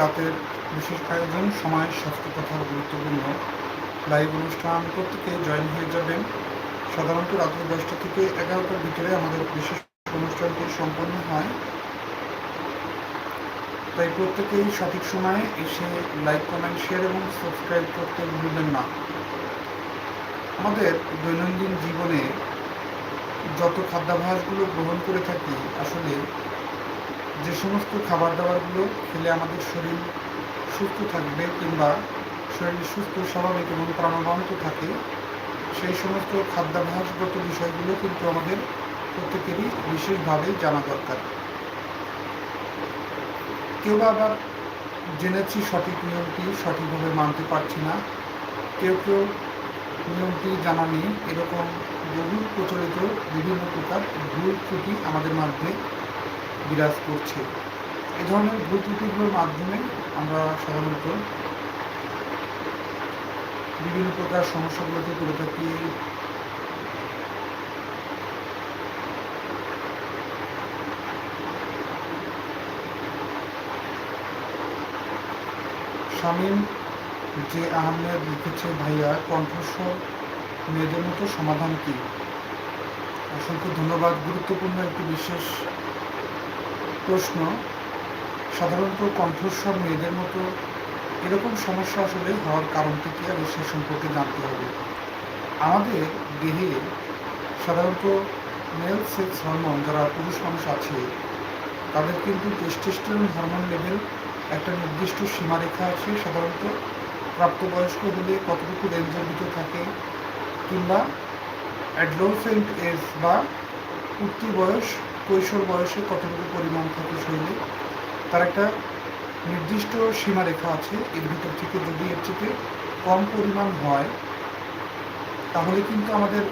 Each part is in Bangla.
রাতের বিশেষ আয়োজন, সময় স্বাস্থ্য কথার গুরুত্বপূর্ণ। লাইভ অনুষ্ঠান প্রত্যেকে জয়েন হয়ে যাবেন। সাধারণত রাত্রি দশটা থেকে এগারোটার ভিতরে আমাদের বিশেষ অনুষ্ঠানটি সম্পন্ন হয়। তাই প্রত্যেকেই সঠিক সময়ে এসে লাইক কমেন্ট শেয়ার এবং সাবস্ক্রাইব করতে ভুলবেন না। আমাদের দৈনন্দিন জীবনে যত খাদ্যাভ্যাসগুলো গ্রহণ করে থাকি, আসলে যে সমস্ত খাবার দাবারগুলো খেলে আমাদের শরীর সুস্থ থাকবে কিংবা শরীর সুস্থ, স্বাভাবিক এবং প্রাণবন্ত থাকে, সেই সমস্ত খাদ্যাভ্যাসগত বিষয়গুলো কিন্তু আমাদের প্রত্যেকেরই বিশেষভাবে জানা দরকার। কেউ আবার জেনেছি সঠিক নিয়মটি, সঠিকভাবে মানতে পারছি না। কেউ কেউ নিয়মটি জানা নেই। এরকম বহু প্রচলিত বিভিন্ন প্রকার ভুল ত্রুটি আমাদের মধ্যে বিরাজ করছে। এই ধরনের ভুল ত্রুটিগুলোর মাধ্যমে আমরা সাধারণত বিভিন্ন প্রকার সমস্যাগুলোতে করে থাকি শামীম যে আহমেদ লিখেছে, ভাইয়া, কণ্ঠস্বর মেয়েদের মতো সমাধান কি? অসংখ্য ধন্যবাদ। গুরুত্বপূর্ণ একটি বিশেষ প্রশ্ন, সাধারণত কণ্ঠস্বর মেয়েদের মতো এরকম সমস্যা আসলে হওয়ার কারণটি কি আমি সে সম্পর্কে জানতে হবে। আমাদের দেহে সাধারণত মেল সেক্স হরমোন যারা পুরুষ মানুষ আছে, তাদের কিন্তু টেস্টোস্টেরন হরমোন লেভেল একটা নির্দিষ্ট সীমারেখা আছে। সাধারণত প্রাপ্তবয়স্ক হলে কতটুকু রেঞ্জের ভিতরে থাকে কিংবা অ্যাডলোসেন্ট এজ বা উঠতি বয়স কৈশোর বয়সে কতটুকু পরিমাণ থাকে শরীরে তার একটা নির্দিষ্ট সীমারেখা আছে, এর ভিতর থেকে যদি এর থেকে কম পরিমাণ হয়, তাহলে কিন্তু আমাদের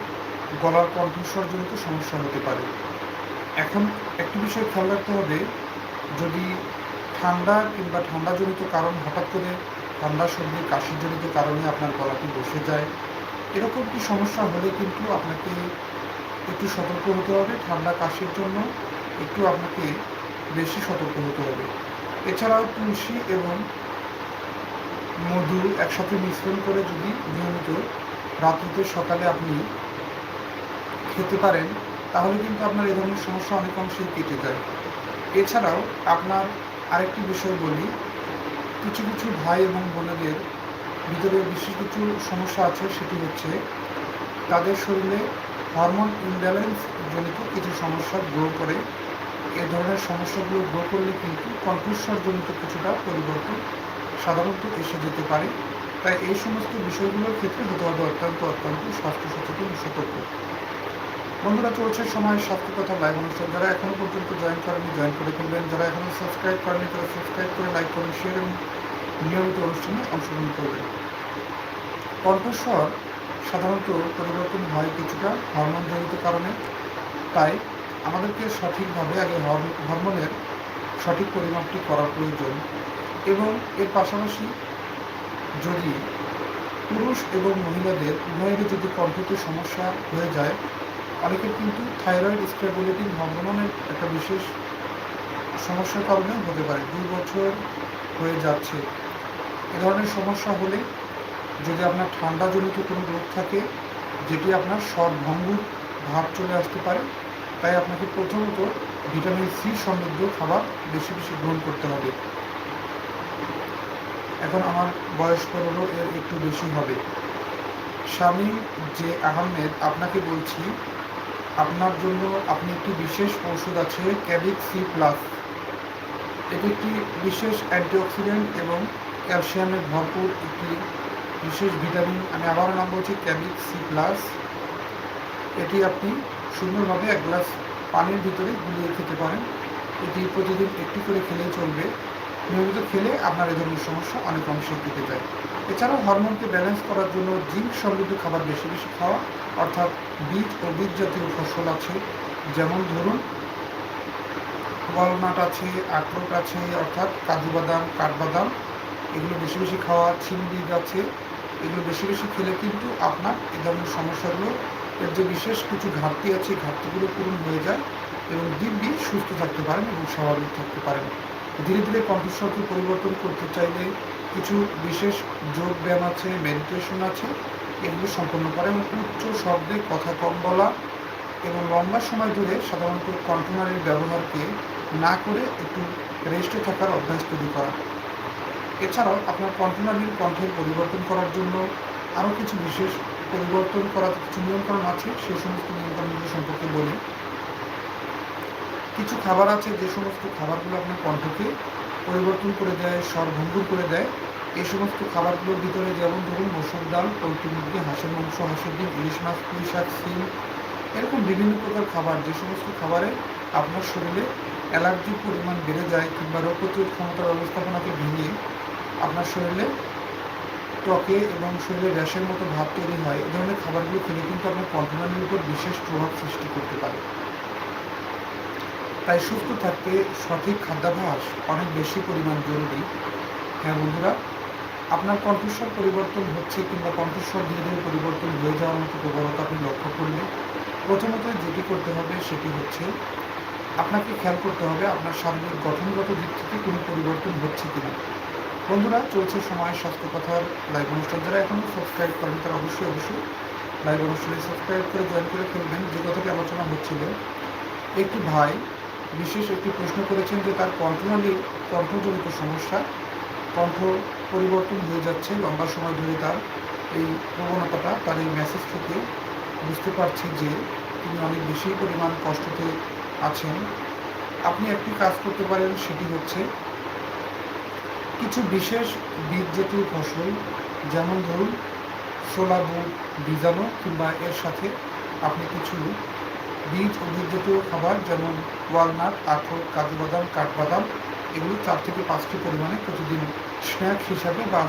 গলার কণ্ঠস্বরজনিত সমস্যা হতে পারে। এখন একটি বিষয় খেয়াল রাখতে হবে, যদি ঠান্ডা কিংবা ঠান্ডাজনিত কারণ হঠাৎ করে ঠান্ডা, সর্দি, কাশিজনিত কারণে আপনার গলাটি বসে যায়, এরকম কি সমস্যা হলে কিন্তু আপনাকে একটু সতর্ক হতে হবে, ঠান্ডা কাশির জন্য একটু আপনাকে বেশি সতর্ক হতে হবে। এছাড়াও তুলসী এবং মধু একসাথে মিশ্রণ করে যদি নিয়মিত রাত্রিতে সকালে আপনি খেতে পারেন, তাহলে কিন্তু আপনার এ ধরনের সমস্যা অনেক অংশেই কেটে যায়। এছাড়াও আপনার আরেকটি বিষয় বলি, কিছু কিছু ভাই এবং বোনেদের ভিতরে বিশেষ কিছু সমস্যা আছে, সেটি হচ্ছে তাদের শরীরে হরমোন ইমব্যালেন্স জনিত কিছু সমস্যা গ্রো করে। এ ধরনের সমস্যাগুলো গ্রো করলে কিন্তু কণ্ঠস্বরজনিত কিছুটা পরিবর্তন সাধারণত এসে যেতে পারে। তাই এই সমস্ত বিষয়গুলোর ক্ষেত্রে হতে হবে অত্যন্ত অত্যন্ত স্বাস্থ্য সচেতন সতর্ক। বন্ধুরা, চলছে সময় স্বাস্থ্য কথা লাইভ অনুষ্ঠান। যারা এখনও পর্যন্ত জয়েন করেনি জয়েন করে ফেলবেন। যারা এখনও সাবস্ক্রাইব করেনি তারা সাবস্ক্রাইব করে লাইক করুন শেয়ার এবং নিয়মিত অনুষ্ঠানে অংশগ্রহণ করবেন। কণ্ঠস্বর সাধারণত পরিবর্তন হয় কিছুটা হরমোনজনিত কারণে। তাই আমাদেরকে সঠিকভাবে আগে হরমোনের সঠিক পরিমাপটি করা প্রয়োজন এবং এর পাশাপাশি যদি পুরুষ এবং মহিলাদের উভয়েরই যদি কণ্ঠতে সমস্যা হয়ে যায়, অনেকের কিন্তু থাইরয়েড স্টেবিলিটিং হরমোনের একটা বিশেষ সমস্যার কারণে হতে পারে। দুই বছর হয়ে যাচ্ছে। এ ধরনের সমস্যা হলে যদি আপনার ঠান্ডাজনিত কোনো রোগ থাকে, যেটি আপনার স্বর ভঙ্গুর ভাব চলে আসতে পারে, তাই আপনাকে প্রথমত ভিটামিন সি সমৃদ্ধ খাবার বেশি বেশি গ্রহণ করতে হবে। এখন আমার বয়স পনেরো, এর একটু বেশি হবে। স্বামী যে আহমেদ, আপনাকে বলছি, আপনার জন্য আপনি একটি বিশেষ ওষুধ আছে ক্যাবিক সি প্লাস। এটি একটি বিশেষ অ্যান্টিঅক্সিডেন্ট এবং ক্যালসিয়ামে ভরপুর একটি বিশেষ ভিটামিন, আমি আবারও নাম বলছি ক্যাবিক সি প্লাস। এটি আপনি সুন্দরভাবে এক গ্লাস পানির ভিতরে গুলিয়ে খেতে পারেন। এটি প্রতিদিন একটি করে খেলেই চলবে। নিয়মিত খেলে আপনার এ ধরনের সমস্যা অনেক অংশে কেটে যায়। এছাড়াও হরমোনকে ব্যালেন্স করার জন্য জিঙ্ক সমৃদ্ধ খাবার বেশি বেশি খাওয়া, অর্থাৎ বীজ ও বীজ জাতীয় ফসল আছে। যেমন ধরুন, ওয়ালনাট আছে, আখরোট আছে, অর্থাৎ কাজু বাদাম কাঠবাদাম এগুলো বেশি বেশি খাওয়া বীজ আছে এগুলো বেশি বেশি খেলে কিন্তু আপনার এই ধরনের সমস্যাগুলো এর যে বিশেষ কিছু ঘাটতি আছে ঘাটতিগুলো পূরণ হয়ে যায় এবং দিব্যি সুস্থ থাকতে পারেন এবং স্বাভাবিক থাকতে পারেন। ধীরে ধীরে কণ্ঠস্বরকে পরিবর্তন করতে চাইলে কিছু বিশেষ যোগ ব্যায়াম আছে মেডিটেশন আছে, এগুলো সম্পন্ন করে এবং উচ্চ শব্দে কথা কম বলা এবং লম্বা সময় ধরে সাধারণত কণ্ঠনালীর ব্যবহারকে না করে একটু রেস্টে থাকার অভ্যাস তৈরি করা। এছাড়াও আপনার কণ্ঠনালীর কণ্ঠের পরিবর্তন করার জন্য আরও কিছু বিশেষ পরিবর্তন করার কিছু নিয়মকানুন আছে, সে সমস্ত নিয়মকানুনগুলো সম্পর্কে বলি। কিছু খাবার আছে, যে সমস্ত খাবারগুলো আপনার কণ্ঠকে পরিবর্তন করে দেয়, স্বরভঙ্গুর করে দেয়। এই সমস্ত খাবারগুলোর ভিতরে যেমন ধরুন মসুর ডাল পোলট্রি মুরগি, হাঁসের মাংস, হাঁসের ডিম, ইলিশ মাছ, পুঁই শাক, সিম, এরকম বিভিন্ন প্রকার খাবার, যে সমস্ত খাবারে আপনার শরীরে অ্যালার্জির পরিমাণ বেড়ে যায় কিংবা রোগ প্রতিরোধ ক্ষমতার ব্যবস্থাপনাকে ভেঙে আপনার শরীরে ত্বকে এবং শরীরে র্যাশের মতো ভাব তৈরি হয় এই ধরনের খাবারগুলো খেলে কিন্তু আপনার কণ্ঠনালীর উপর বিশেষ প্রভাব সৃষ্টি করতে পারে। তাই সুস্থ থাকতে সঠিক খাদ্যাভ্যাস অনেক বেশি পরিমাণ জরুরি। হ্যাঁ বন্ধুরা, আপনার কণ্ঠস্বর পরিবর্তন হচ্ছে কিংবা কণ্ঠস্বর ধীরে ধীরে পরিবর্তন হয়ে যাওয়ার মতো প্রবণতা আপনি লক্ষ্য করলে প্রথমত যেটি করতে হবে সেটি হচ্ছে আপনাকে খেয়াল করতে হবে আপনার শারীরিক গঠনগত দিক থেকে কোনো পরিবর্তন হচ্ছে কিনা। বন্ধুরা, চলছে সময় স্বাস্থ্য কথার লাইভ অনুষ্ঠান। যারা এখনও সাবস্ক্রাইব করেন তারা অবশ্যই অবশ্যই লাইভ অনুষ্ঠানে সাবস্ক্রাইব করে জয়েন করে ফেলবেন যে কথাটি আলোচনা হচ্ছিল, একটি ভাই বিশেষ একটি প্রশ্ন করেছেন যে তার কণ্ঠনালীর কণ্ঠজনিত সমস্যা, কণ্ঠ পরিবর্তন হয়ে যাচ্ছে, লম্বা সময় ধরে তার এই প্রবণতাটা, তার এই মেসেজ থেকে বুঝতে পারছি যে তিনি অনেক বেশি পরিমাণ কষ্টতে আছেন, আপনি একটি কাজ করতে পারেন, সেটি হচ্ছে কিছু বিশেষ বীজ জাতীয় ফসল, যেমন ধরুন সোলা বুট, বীজাণু, কিংবা এর সাথে আপনি কিছু বীজ ও বীজ জাতীয় খাবার, যেমন ওয়ালনাট আখরোট কাজু বাদাম কাঠবাদাম, এগুলো চার থেকে পাঁচটি পরিমাণে প্রতিদিন স্ন্যাক হিসাবে বা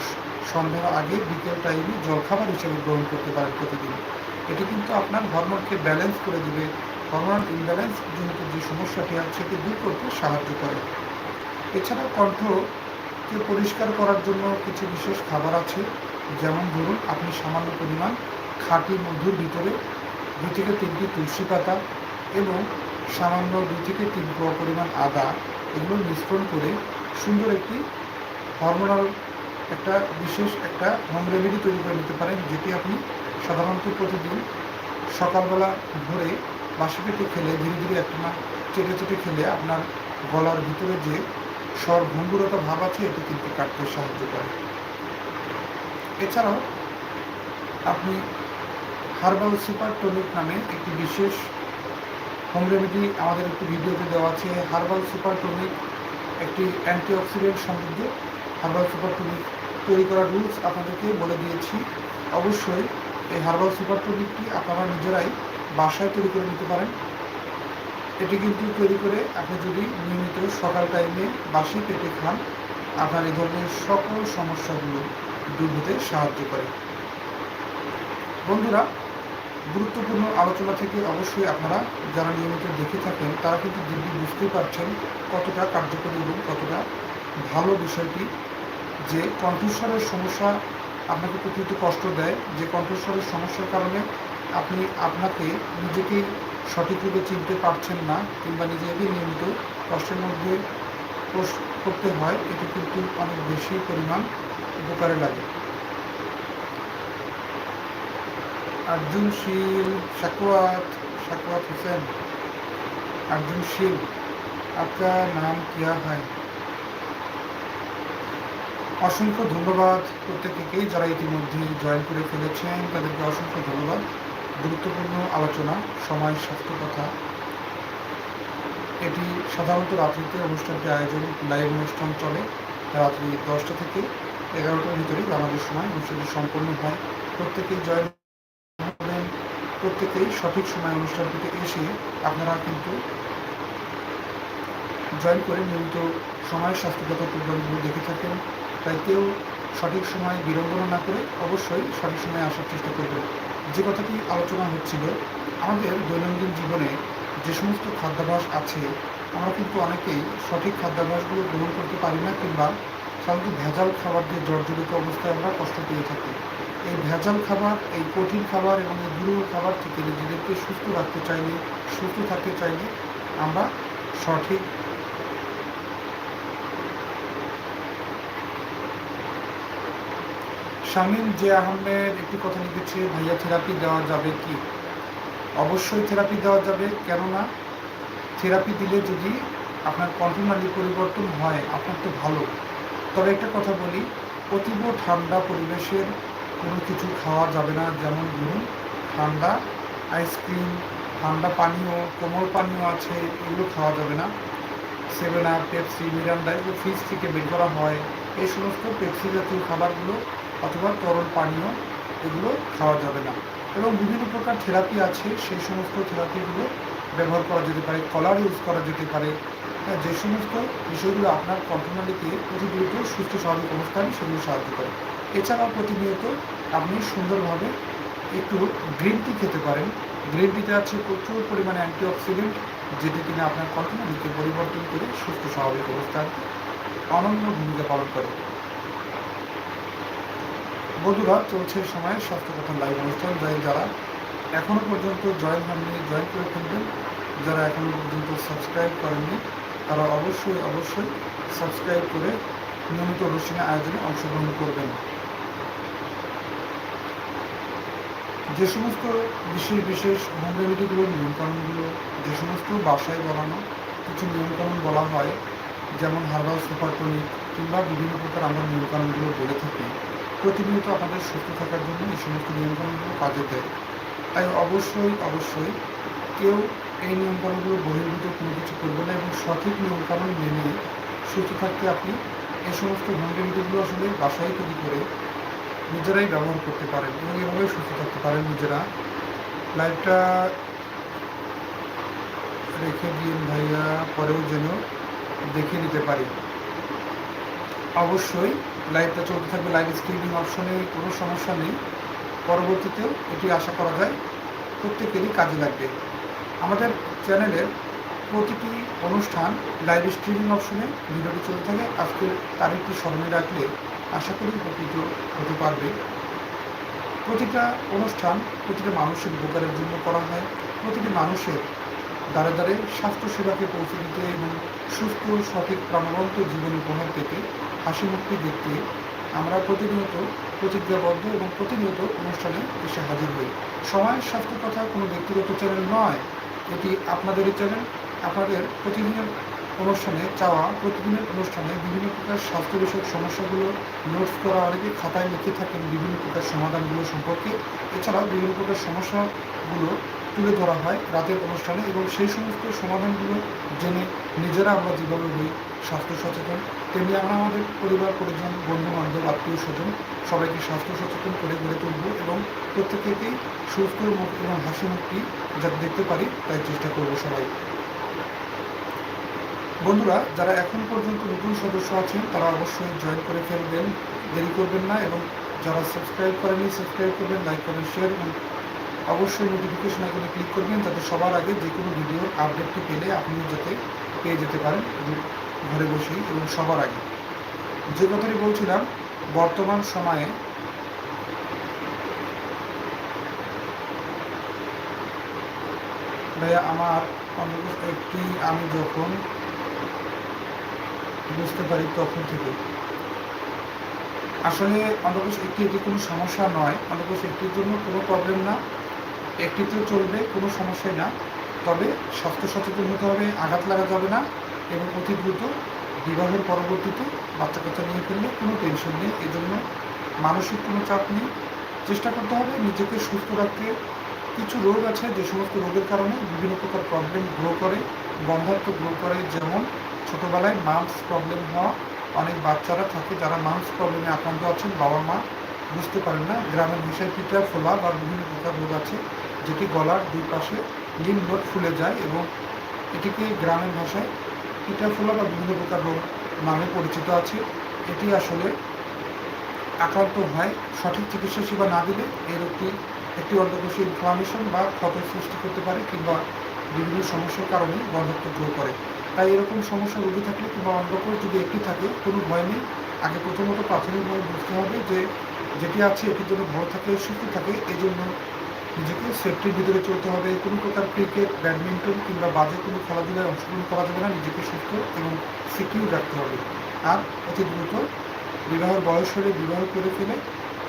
সন্ধ্যার আগে বিকেল টাইমে জলখাবার হিসেবে গ্রহণ করতে পারেন প্রতিদিন। এটি কিন্তু আপনার হরমোনকে ব্যালেন্স করে দিবে হরমোনাল ইমব্যালেন্স জনিত যে সমস্যাটি আছে, সেটি দূর করতে সাহায্য করে। এছাড়া কণ্ঠকে পরিষ্কার করার জন্য কিছু বিশেষ খাবার আছে। যেমন ধরুন, আপনি সামান্য পরিমাণ খাঁটি মধুর ভিতরে দুই থেকে তিনটি তুলসী পাতা এবং সামান্য দুই থেকে তিন পরিমাণ আদা এগুলো মিশ্রণ করে সুন্দর একটি হরমোনাল একটা বিশেষ একটা হোম রেমেডি তৈরি করে নিতে পারেন, যেটি আপনি সাধারণত প্রতিদিন সকালবেলা ভোরে বাসি পেটে খেলে, ধীরে ধীরে একটানা চেটে চেটে খেলে আপনার গলার ভিতরে যে স্বর ভঙ্গুরতা ভাব আছে, এটি কিন্তু কাটতে সাহায্য করে। এছাড়াও আপনি হার্বাল সুপার টনিক নামে একটি বিশেষ হোম রেমেডি আমাদের একটি ভিডিওতে দেওয়া আছে। হার্বাল সুপার টনিক একটি অ্যান্টিঅক্সিডেন্ট সমৃদ্ধ হার্বাল সুপার টনিক তৈরি করার রুলস আপনাদেরকে বলে দিয়েছি। অবশ্যই এই হার্বাল সুপার টনিকটি আপনারা নিজেরাই বাসায় তৈরি করে নিতে পারেন। এটি কিন্তু তৈরি করে আপনি যদি নিয়মিত সকাল টাইমে বাসি পেটে খান, আপনার এই ধরনের সকল সমস্যাগুলো দূর হতে সাহায্য করে। বন্ধুরা, গুরুত্বপূর্ণ আলোচনা থেকে অবশ্যই আপনারা যারা নিয়মিত দেখে থাকেন, তারা কিন্তু দিব্যি বুঝতেই পারছেন কতটা কার্যকরী এবং কতটা ভালো বিষয়টি। যে কণ্ঠস্বরের সমস্যা আপনাকে প্রকৃত কষ্ট দেয়, যে কণ্ঠস্বরের সমস্যার কারণে আপনি আপনাকে নিজেকেই সঠিকরূপে চিনতে পারছেন না কিংবা নিজেকে নিয়মিত কষ্টের মধ্যে করতে হয় এটি কিন্তু অনেক বেশি পরিমাণ উপকারে লাগে अर्जुन शील शकवात शकवात हुसैन अर्जुन शील आपका नाम क्या है অসংখ্য ধন্যবাদ প্রত্যেককেই যারা ইতিমধ্যে জয়েন করে ফেলেছেন তাদেরকে অসংখ্য ধন্যবাদ গুরুত্বপূর্ণ আলোচনা, সময়, স্বাস্থ্য কথা। এটি সাধারণত রাত্রিতে অনুষ্ঠানটি আয়োজন লাইভ অনুষ্ঠান চলে। রাত্রি দশটা থেকে এগারোটার ভিতরে বাংলাদেশ সময় অনুষ্ঠানটি সম্পন্ন হয়। প্রত্যেকেই জয়েন প্রত্যেকেই সঠিক সময় অনুষ্ঠানটিতে এসে আপনারা কিন্তু জয়েন করে নিয়মিত সময়, স্বাস্থ্যগত প্রোগ্রামগুলো দেখে থাকেন। তাই কেউ সঠিক সময় বিড়ম্বনা না করে অবশ্যই সঠিক সময়ে আসার চেষ্টা করবেন। যে কথাটি আলোচনা হচ্ছিল, আমাদের দৈনন্দিন জীবনে যে সমস্ত খাদ্যাভ্যাস আছে, আমরা কিন্তু অনেকেই সঠিক খাদ্যাভ্যাসগুলো গ্রহণ করতে পারি না কিংবা সাধারণত ভেজাল খাবার দিয়ে জর্জরিত অবস্থায় আমরা কষ্ট পেয়ে থাকি। এই ভেজাল খাবার, এই কঠিন খাবার এবং এই দুর্বল খাবার থেকে নিজেদেরকে সুস্থ রাখতে চাইলে, সুস্থ থাকতে চাইলে আমরা সঠিক শামীম জে আহমেদ একটি কথা লিখেছে, ভাইয়া, থেরাপি দেওয়া যাবে কি? অবশ্যই থেরাপি দেওয়া যাবে, কেননা থেরাপি দিলে যদি আপনার কণ্ঠনালী পরিবর্তন হয়, আপনার তো ভালো। তবে একটা কথা বলি, অতীব ঠান্ডা পরিবেশের কোনো কিছু খাওয়া যাবে না, যেমন ধরুন ঠান্ডা আইসক্রিম ঠান্ডা পানীয়, কোমল পানীয় আছে, এগুলো খাওয়া যাবে না। সেভেন আপ পেপসি মিরান্ডা এগুলো ফ্রিজ থেকে বের করা হয়, এই সমস্ত পেপসি জাতীয় খাবারগুলো অথবা তরল পানীয়, এগুলো খাওয়া যাবে না। এবং বিভিন্ন প্রকার থেরাপি আছে, সেই সমস্ত থেরাপিগুলো ব্যবহার করা যেতে পারে, কলার ইউজ করা যেতে পারে। যে সমস্ত বিষয়গুলো আপনার কণ্ঠনালীকে দ্রুত সুস্থ, স্বাভাবিক অবস্থানে সেগুলো সাহায্য করে। এছাড়াও প্রতিনিয়ত আপনি সুন্দরভাবে একটু গ্রিন টি খেতে পারেন। গ্রিন টিতে আছে প্রচুর পরিমাণে অ্যান্টিঅক্সিডেন্ট যেটি কিনা আপনার কণ্ঠনালীকে পরিবর্তন করে সুস্থ, স্বাভাবিক অবস্থান অনন্য ভূমিকা পালন করে। বন্ধুরা চলছে সময়, স্বাস্থ্য কথা লাইভ অনুষ্ঠান যাই যারা এখনও পর্যন্ত জয়েন হননি, জয়েন করে ফেলবেন। যারা এখনও পর্যন্ত সাবস্ক্রাইব করেননি, তারা অবশ্যই অবশ্যই সাবস্ক্রাইব করে নিয়মিত অনুষ্ঠানে আয়োজনে অংশগ্রহণ করবেন। যে সমস্ত বিশেষ বিশেষ হোম রেমেডিগুলোর নিয়মকানুনগুলো যে সমস্ত বাসায় বানানো কিছু নিয়মকানুন বলা হয়, যেমন হার্বাল সুপার টনিক কিংবা বিভিন্ন প্রকার আমরা নিয়মকানুনগুলো বলে থাকি প্রতিনিয়ত আপনাদের সুস্থ থাকার জন্য এই সমস্ত নিয়মকানুনগুলো কাজে দেয়। তাই অবশ্যই অবশ্যই কেউ এই নিয়মকানুনগুলো বহির্ভূত কোনো কিছু করবে না এবং সঠিক নিয়মকানুন মেনে সুস্থ থাকতে আপনি এই সমস্ত হোম রেমেডিগুলো আসলে বাসায় তৈরি করে নিজেরাই ব্যবহার করতে পারেন এবং এভাবে সুস্থ থাকতে পারেন নিজেরা। লাইফটা রেখে দিন ভাইয়া, পরেও যেন দেখে নিতে পারি। অবশ্যই লাইভটা চলতে থাকবে লাইভ স্ক্রিনিং অপশনে কোনো সমস্যা নেই। পরবর্তীতেও এটি আশা করা যায়, প্রত্যেকেরই কাজে লাগবে। আমাদের চ্যানেলের প্রতিটি অনুষ্ঠান লাইভ স্ট্রিমিং অপশনে ভিডিওটি চলতে থাকে। আজকের তারিখটি স্মরণে রাখলে আশা করি উপকৃত হতে পারবে। প্রতিটা অনুষ্ঠান প্রতিটা মানুষের উপকারের জন্য করা হয়। প্রতিটি মানুষের দ্বারে দ্বারে স্বাস্থ্য সেবাকে পৌঁছে দিতে এবং সুস্থ, সঠিক, প্রাণবন্ত জীবন উপহার পেতে হাসি মুক্তি দেখতে আমরা প্রতিনিয়ত প্রতিজ্ঞাবদ্ধ এবং প্রতিনিয়ত অনুষ্ঠানে এসে হাজির হই। সময়ের স্বাস্থ্য কথা কোনো ব্যক্তিগত চ্যানেল নয়। এটি আপনাদেরই চ্যানেল। আপনাদের প্রতিদিনের অনুষ্ঠানে চাওয়া, প্রতিদিনের অনুষ্ঠানে বিভিন্ন প্রকার স্বাস্থ্য বিষয়ক সমস্যাগুলো নোটস করা, অনেকে খাতায় লিখে থাকেন বিভিন্ন প্রকার সমাধানগুলো সম্পর্কে। এছাড়াও বিভিন্ন প্রকার সমস্যাগুলো তুলে ধরা হয় রাতের অনুষ্ঠানে এবং সেই সমস্ত সমাধানগুলো জেনে নিজেরা আমরা যেভাবে হই স্বাস্থ্য সচেতন, তেমনি আমরা আমাদের পরিবার, পরিজন বন্ধু বান্ধব আত্মীয় স্বজন সবাইকে স্বাস্থ্য সচেতন করে গড়ে তুলব এবং প্রত্যেকেই সুস্থ মুখ এবং হাসি মুখটি যাতে দেখতে পারি তাই চেষ্টা করব সবাই। বন্ধুরা, যারা এখন পর্যন্ত নতুন সদস্য আছেন, তারা অবশ্যই জয়েন করে ফেলবেন। দেরি করবেন না এবং যারা সাবস্ক্রাইব করেনি সাবস্ক্রাইব করবেন লাইক করবেন শেয়ার এবং অবশ্যই নোটিফিকেশন আইকনে ক্লিক করবেন যাতে সবার আগে যে কোনো ভিডিওর আপডেটটি পেলে আপনি যাতে পেয়ে যেতে পারেন ঘরে বসেই এবং সবার আগে। যে কথাটি বলছিলাম, বর্তমান সময়ে ভাইয়া, আমার একটি, আমি যখন বুঝতে পারি তখন থেকে। আসলে অন্তত একটি এটি কোনো সমস্যা নয়, অন্তত একটির জন্য কোনো প্রবলেম না। একটিতেও চলবে, কোনো সমস্যাই না। তবে স্বাস্থ্য সচেতন হতে হবে, আঘাত লাগা যাবে না এবং অতি দ্রুত বিবাহের পরবর্তীতে বাচ্চা কাচ্চা নিয়ে ফেললে কোনো টেনশন নেই। এজন্য মানসিক কোনো চাপ নেই। চেষ্টা করতে হবে নিজেকে সুস্থ রাখতে। কিছু রোগ আছে যে সমস্ত রোগের কারণে বিভিন্ন প্রকার প্রবলেম গ্রো করে বন্ধাত্ম গ্রো করে। যেমন ছোটোবেলায় মামস প্রবলেম হওয়া। অনেক বাচ্চারা থাকে যারা মামস প্রবলেমে আক্রান্ত আছেন বাবা মা বুঝতে পারেন না। গ্রামের ভাষায় পিঠা ফোলা বা বিভিন্ন প্রকার রোগ আছে। যেটি গলার দুই পাশে নোট ফুলে যায় এবং এটিকে গ্রামের ভাষায় পিঠা ফোলা বা বিভিন্ন প্রকার রোগ নামে পরিচিত আছে। এটি আসলে আক্রান্ত হয়, সঠিক চিকিৎসা সেবা না দিলে এই রোগটি একটি অর্ধকোষী ইনফ্লামেশন বা ক্ষতের সৃষ্টি করতে পারে কিংবা বিভিন্ন সমস্যার কারণে বন্ধত্ব গ্রো করে। তাই এরকম সমস্যা রোগী থাকলে কিংবা অন্ধকোষ যদি একটি থাকে, কোনো ভয় নেই। আগে প্রথমত প্রাথমিকভাবে বুঝতে হবে যে যেটি আছে, এটির জন্য ভালো থাকে, সুস্থ থাকে এই জন্য নিজেকে সেফটির ভিতরে চলতে হবে। কোনো প্রকার ক্রিকেট ব্যাডমিন্টন কিংবা বাজে কোনো খেলাধুলায় অংশগ্রহণ করা যাবে না। নিজেকে সুস্থ এবং সিকিউর রাখতে হবে। আর অতি দ্রুত বিবাহের বয়স হলে বিবাহ করে ফেলে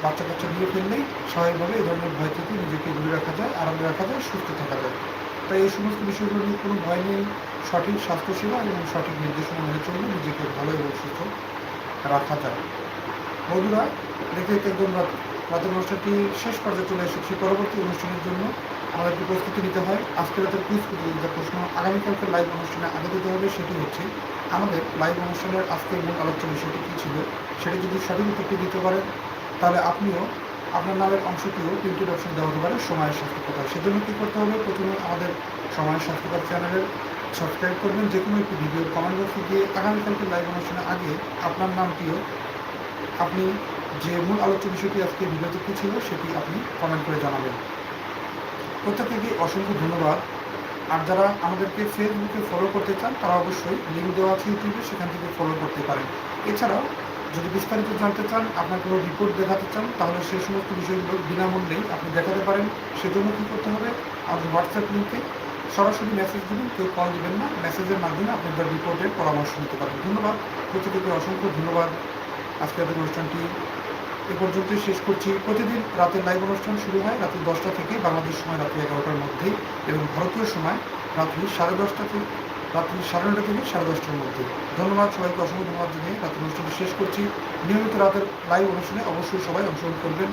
বাচ্চা কাচ্চা নিয়ে ফেললেই স্বাভাবিকভাবে এই ধরনের ভয় থেকে নিজেকে দূরে রাখা যায়, আরামে রাখা যায়, সুস্থ থাকা যায়। তাই এই সমস্ত বিষয়গুলো নিয়ে কোনো ভয় নেই। সঠিক স্বাস্থ্যসেবা এবং সঠিক নির্দেশনা মেনে চললে নিজেকে ভালো এবং সুস্থ রাখা যায়। বন্ধুরা, দেখে একদম রাতের অনুষ্ঠানটি শেষ পর্যায়ে চলে এসেছি পরবর্তী অনুষ্ঠানের জন্য আমাদেরকে প্রস্তুতি নিতে হয়। আজকে রাতের কুইজ প্রতিযোগিতা প্রশ্ন আগামীকালকে লাইভ অনুষ্ঠানে আগে দিতে হবে সেটি হচ্ছে, আমাদের লাইভ অনুষ্ঠানের আজকের মূল আলোচ্য বিষয়টি কী ছিল? সেটি যদি সঠিক উত্তরটি দিতে পারেন, তাহলে আপনিও আপনার নামের অংশটিও প্রিন্টেড অপশন দেওয়া হতে পারে, সময়ের স্বাস্থ্যকর সেজন্য কী করতে হবে? প্রথমে আমাদের সময়ের স্বাস্থ্যকর চ্যানেলের সাবস্ক্রাইব করবেন যে কোনো একটি ভিডিও কমেন্ট বক্সে গিয়ে আগামীকালকে লাইভ অনুষ্ঠানের আগে আপনার নামটিও আপনি যে মূল আলোচ্য বিষয়টি আজকে ভিডিওতে কী ছিল, সেটি আপনি কমেন্ট করে জানাবেন। প্রত্যেককে অসংখ্য ধন্যবাদ। আর যারা আমাদেরকে ফেসবুকে ফলো করতে চান, তারা অবশ্যই লিঙ্ক দেওয়া আছে ইউটিউবে সেখান থেকে ফলো করতে পারেন। এছাড়াও, যদি বিস্তারিত জানতে চান, আপনার কোনো রিপোর্ট দেখাতে চান, তাহলে সেই সমস্ত বিষয়গুলো বিনামূল্যেই আপনি দেখাতে পারেন। সেজন্য কী করতে হবে আমাদের হোয়াটসঅ্যাপ লিঙ্কে সরাসরি মেসেজ দেবেন, কেউ কল দেবেন না। মেসেজের মাধ্যমে আপনি আপনার রিপোর্টের পরামর্শ নিতে পারেন ধন্যবাদ। প্রত্যেককে অসংখ্য ধন্যবাদ। আজকের অনুষ্ঠানটি এ পর্যন্ত শেষ করছি। প্রতিদিন রাতের লাইভ অনুষ্ঠান শুরু হয় রাত্রি দশটা থেকে বাংলাদেশ সময় রাত্রি এগারোটার মধ্যেই এবং ভারতীয় সময় রাত্রি সাড়ে দশটা থেকে, রাত্রি সাড়ে নটা থেকে সাড়ে দশটার মধ্যে। ধন্যবাদ সবাইকে অসংখ্য ধন্যবাদ জানিয়ে রাতের অনুষ্ঠানটি শেষ করছি। নিয়মিত রাতের লাইভ অনুষ্ঠানে অবশ্যই সবাই অংশগ্রহণ করবেন।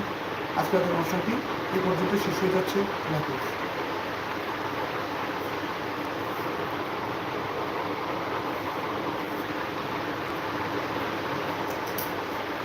আজকে রাতের অনুষ্ঠানটি এ পর্যন্ত শেষ হয়ে যাচ্ছে।